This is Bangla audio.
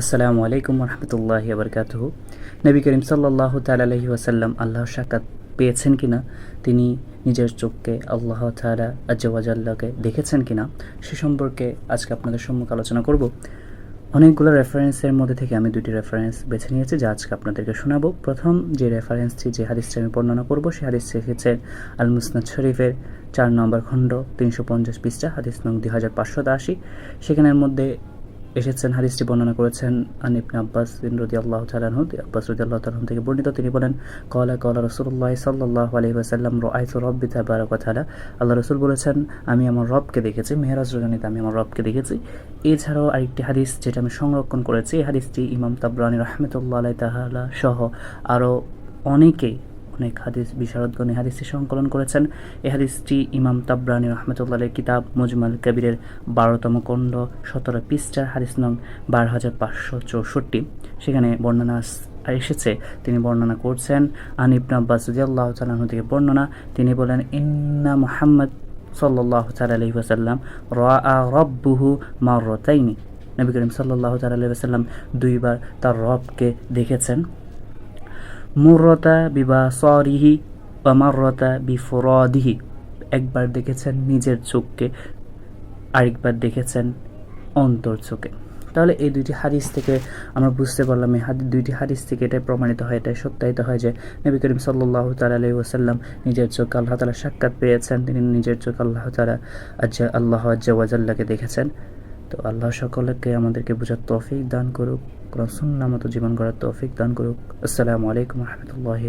আসসালামু আলাইকুম রহমতুল্লাহ বরকাত নবী করিম সাল্লাহ তালাহি ওয়াসাল্লাম আল্লাহ সাক্ষাৎ পেয়েছেন কিনা, তিনি নিজের চোখকে আল্লাহ তালা আজ্জাওয়াজাল্লাহকে দেখেছেন কিনা, সে সম্পর্কে আজকে আপনাদের সম্মুখে আলোচনা করব। অনেকগুলো রেফারেন্সের মধ্যে থেকে আমি দুটি রেফারেন্স বেছে নিয়েছি, যা আজকে আপনাদেরকে শোনাবো। প্রথম যে রেফারেন্সটি যে হাদিসটি আমি বর্ণনা করব সেই হাদিসটি এসেছে আল মুসনাদ শরীফের চার নম্বর খণ্ড, তিনশো পঞ্চাশ পৃষ্ঠা, হাদিস নং দুই হাজার পাঁচশো আশি সেখানের মধ্যে এসেছেন, হাদিসটি বর্ণনা করেছেন আনিবনে আব্বাস রদি আল্লাহ তালাহু আব্বাস রদি আল্লাহ তালাহ থেকে বর্ণিত, তিনি বলেন কলা কলা রসুল্লাহ সাল্লাহ আলহি ওসাল্লাম আইসু রব্বি তালা আল্লাহ রসুল বলেছেন, আমি আমার রবকে দেখেছি, মেহরাজ রজনীতে আমি আমার রবকে দেখেছি। এছাড়াও আরেকটি হাদিস যেটা আমি সংরক্ষণ করেছি, এই হাদিসটি ইমাম তাবরানি রহমতুল্লাহ আলাই তাহলা সহ আরও অনেকেই অনেক হাদিস বিশারদগণ এই হাদিসটি সংকলন করেছেন। এই হাদিসটি ইমাম তাবরানি রহমতুল্লাহের কিতাব মুজমাল কবিরের বারোতম খণ্ড, সতেরো পৃষ্ঠার হাদিস নং বারো হাজার পাঁচশো চৌষট্টি। সেখানে বর্ণনা এসেছে, তিনি বর্ণনা করছেন, আন আব্বাস আল্লাহ তালাহ থেকে বর্ণনা, তিনি বলেন, ইন্না মোহাম্মদ সাল্লাহ তালি ওসাল্লাম রা রব্বুহু মারতাইনি নবী করিম সাল্লাহ তালি ওসাল্লাম দুইবার তার রবকে দেখেছেন। মুরতা বিবা সরিহি বা অমারতা বিফরদিহি। একবার দেখেছেন নিজের চোখকে, আরেকবার দেখেছেন অন্তর চোখে। তাহলে এই দুইটি হাদিস থেকে আমরা বুঝতে পারলাম, এই হাদি, দুইটি হাদিস থেকে এটাই প্রমাণিত হয়, এটাই সত্যায়িত হয় যে নবী করিম সাল্লাহ তালী ওসাল্লাম নিজের চোখ আল্লাহ তালা সাক্ষাৎ পেয়েছেন। তিনি নিজের চোখ আল্লাহ তালা আজ্জা, আল্লাহ আজ্জা ওয়াজাল্লাকে দেখেছেন। তো আল্লাহ সকলকে আমাদেরকে বোঝার তৌফিক দান করুক রসুন নামত মতো জীবন গড়ার তৌফিক দান করুক। আসসালামু আলাইকুম রহমতুল্লাহ